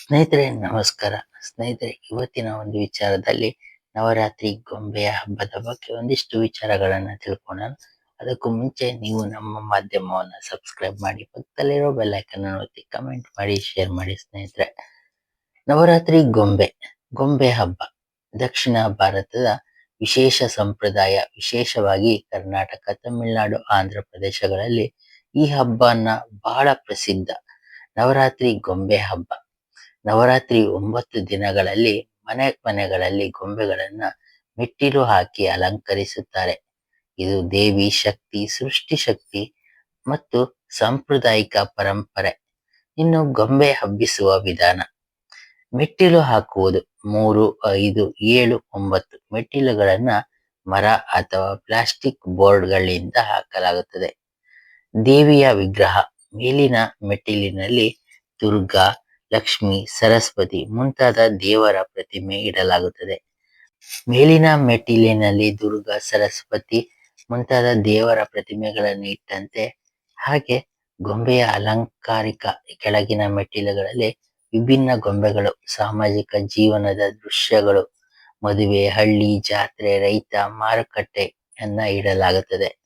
ಸ್ನೇಹಿತರೆ, ನಮಸ್ಕಾರ. ಸ್ನೇಹಿತರೆ, ಇವತ್ತಿನ ಒಂದು ವಿಚಾರದಲ್ಲಿ ನವರಾತ್ರಿ ಗೊಂಬೆಯ ಹಬ್ಬದ ಬಗ್ಗೆ ಒಂದಿಷ್ಟು ವಿಚಾರಗಳನ್ನ ತಿಳ್ಕೊಳ್ಳೋಣ. ಅದಕ್ಕೂ ಮುಂಚೆ ನೀವು ನಮ್ಮ ಮಾಧ್ಯಮವನ್ನ ಸಬ್ಸ್ಕ್ರೈಬ್ ಮಾಡಿ, ಪಕ್ಕದಲ್ಲಿರೋ ಬೆಲ್ ಐಕನ್ ಒತ್ತಿ ಕಮೆಂಟ್ ಮಾಡಿ, ಶೇರ್ ಮಾಡಿ ಸ್ನೇಹಿತರೆ. ನವರಾತ್ರಿ ಗೊಂಬೆ ಗೊಂಬೆ ಹಬ್ಬ. ದಕ್ಷಿಣ ಭಾರತದ ವಿಶೇಷ ಸಂಪ್ರದಾಯ, ವಿಶೇಷವಾಗಿ ಕರ್ನಾಟಕ, ತಮಿಳುನಾಡು, ಆಂಧ್ರ ಪ್ರದೇಶಗಳಲ್ಲಿ ಈ ಹಬ್ಬನ ಬಹಳ ಪ್ರಸಿದ್ಧ. ನವರಾತ್ರಿ ಗೊಂಬೆ ಹಬ್ಬ. ನವರಾತ್ರಿ ಒಂಬತ್ತು ದಿನಗಳಲ್ಲಿ ಮನೆ ಮನೆಗಳಲ್ಲಿ ಗೊಂಬೆಗಳನ್ನ ಮೆಟ್ಟಿಲು ಹಾಕಿ ಅಲಂಕರಿಸುತ್ತಾರೆ. ಇದು ದೇವಿ ಶಕ್ತಿ, ಸೃಷ್ಟಿ ಶಕ್ತಿ ಮತ್ತು ಸಾಂಪ್ರದಾಯಿಕ ಪರಂಪರೆ. ಇನ್ನು ಗೊಂಬೆ ಹಬ್ಬಿಸುವ ವಿಧಾನ. ಮೆಟ್ಟಿಲು ಹಾಕುವುದು ಮೂರು, ಐದು, ಏಳು, ಒಂಬತ್ತು ಮೆಟ್ಟಿಲುಗಳನ್ನ ಮರ ಅಥವಾ ಪ್ಲಾಸ್ಟಿಕ್ ಬೋರ್ಡ್ಗಳಿಂದ ಹಾಕಲಾಗುತ್ತದೆ. ದೇವಿಯ ವಿಗ್ರಹ ಮೇಲಿನ ಮೆಟ್ಟಿಲಿನಲ್ಲಿ ದುರ್ಗಾ ಲಕ್ಷ್ಮಿ, ಸರಸ್ವತಿ ಮುಂತಾದ ದೇವರ ಪ್ರತಿಮೆ ಇಡಲಾಗುತ್ತದೆ. ಮೇಲಿನ ಮೆಟ್ಟಿಲಿನಲ್ಲಿ ದುರ್ಗಾ, ಸರಸ್ವತಿ ಮುಂತಾದ ದೇವರ ಪ್ರತಿಮೆಗಳನ್ನು ಇಟ್ಟಂತೆ, ಹಾಗೆ ಗೊಂಬೆಯ ಅಲಂಕಾರಿಕ ಕೆಳಗಿನ ಮೆಟ್ಟಿಲುಗಳಲ್ಲಿ ವಿಭಿನ್ನ ಗೊಂಬೆಗಳು, ಸಾಮಾಜಿಕ ಜೀವನದ ದೃಶ್ಯಗಳು, ಮದುವೆ, ಹಳ್ಳಿ, ಜಾತ್ರೆ, ರೈತ ಮಾರುಕಟ್ಟೆಯನ್ನ ಇಡಲಾಗುತ್ತದೆ.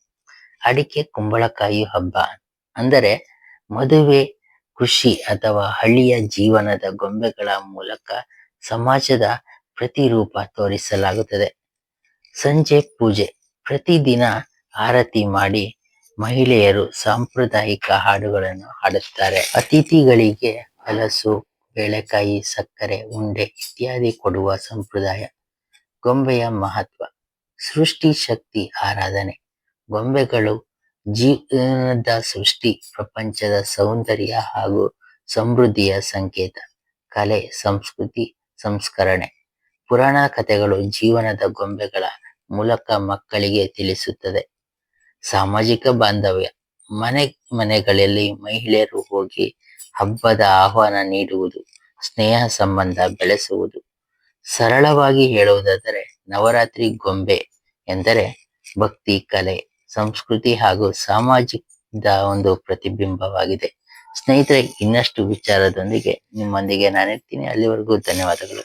ಅಡಿಕೆ, ಕುಂಬಳಕಾಯಿ ಹಬ್ಬ, ಅಂದರೆ ಮದುವೆ ಕೃಷಿ ಅಥವಾ ಹಳ್ಳಿಯ ಜೀವನದ ಗೊಂಬೆಗಳ ಮೂಲಕ ಸಮಾಜದ ಪ್ರತಿರೂಪ ತೋರಿಸಲಾಗುತ್ತದೆ. ಸಂಜೆ ಪೂಜೆ, ಪ್ರತಿದಿನ ಆರತಿ ಮಾಡಿ ಮಹಿಳೆಯರು ಸಾಂಪ್ರದಾಯಿಕ ಹಾಡುಗಳನ್ನು ಹಾಡುತ್ತಾರೆ. ಅತಿಥಿಗಳಿಗೆ ಹಲಸು, ಬೇಳೆಕಾಯಿ, ಸಕ್ಕರೆ, ಉಂಡೆ ಇತ್ಯಾದಿ ಕೊಡುವ ಸಂಪ್ರದಾಯ. ಗೊಂಬೆಯ ಮಹತ್ವ, ಸೃಷ್ಟಿ ಶಕ್ತಿ ಆರಾಧನೆ. ಗೊಂಬೆಗಳು ಜೀವನದ ಸೃಷ್ಟಿ, ಪ್ರಪಂಚದ ಸೌಂದರ್ಯ ಹಾಗೂ ಸಮೃದ್ಧಿಯ ಸಂಕೇತ, ಕಲೆ, ಸಂಸ್ಕೃತಿ, ಸಂಸ್ಕರಣೆ. ಪುರಾಣ ಕಥೆಗಳು ಜೀವನದ ಗೊಂಬೆಗಳ ಮೂಲಕ ಮಕ್ಕಳಿಗೆ ತಿಳಿಸುತ್ತದೆ. ಸಾಮಾಜಿಕ ಬಾಂಧವ್ಯ, ಮನೆ ಮನೆಗಳಲ್ಲಿ ಮಹಿಳೆಯರು ಹೋಗಿ ಹಬ್ಬದ ಆಹ್ವಾನ ನೀಡುವುದು, ಸ್ನೇಹ ಸಂಬಂಧ ಬೆಳೆಸುವುದು. ಸರಳವಾಗಿ ಹೇಳುವುದಾದರೆ ನವರಾತ್ರಿ ಗೊಂಬೆ ಎಂದರೆ ಭಕ್ತಿ, ಕಲೆ ಸಂಸ್ಕೃತಿ ಹಾಗೂ ಸಾಮಾಜಿಕದ ಒಂದು ಪ್ರತಿಬಿಂಬವಾಗಿದೆ. ಸ್ನೇಹಿತರೆ ಇನ್ನಷ್ಟು ವಿಚಾರದೊಂದಿಗೆ ನಿಮ್ಮೊಂದಿಗೆ ನಾನಿರ್ತೀನಿ. ಅಲ್ಲಿವರೆಗೂ ಧನ್ಯವಾದಗಳು.